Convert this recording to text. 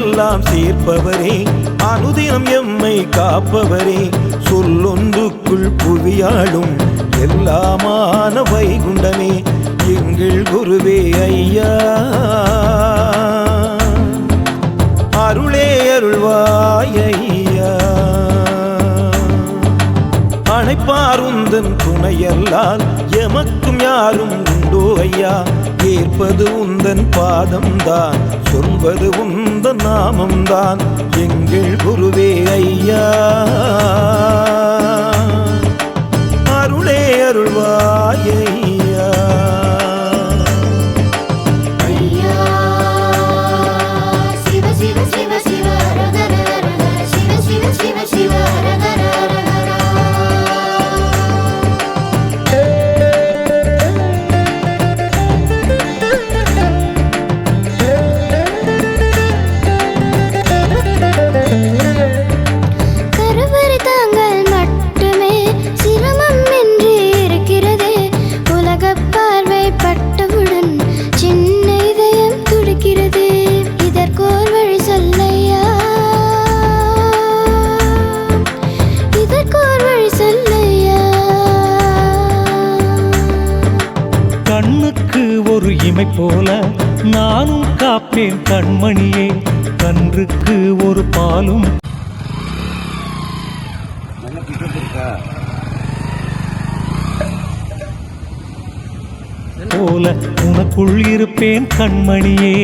எல்லாம் சேர்ப்பவரே. அனுதினம் எம்மை காப்பவரே. சொல்லொன்றுக்குள் புவியாளும் எல்லாமான வைகுண்டமே. எங்கள் குருவே ஐயா. அருளே அருள்வாய் ஐயா. அணைப்பாருந்தன் துணையல்லால் எமக்கும் யாரும் உண்டோ ஐயா. ஏற்பது உந்தன் பாதம்தான் சொல்வது உந்தன் நாமம்தான். எங்கள் குருவே ஐயா. பட்டவுடன் சின்ன இதயம் துடிக்கிறது. இதற்கோர் வழி சொல்லையா? இதற்கோர் வழி சொல்லையா? கண்ணுக்கு ஒரு இமை போல நானும் காப்பேன் கண்மணியே. கன்றுக்கு ஒரு பாலும் போல உனக்குள் இருப்பேன் கண்மணியே.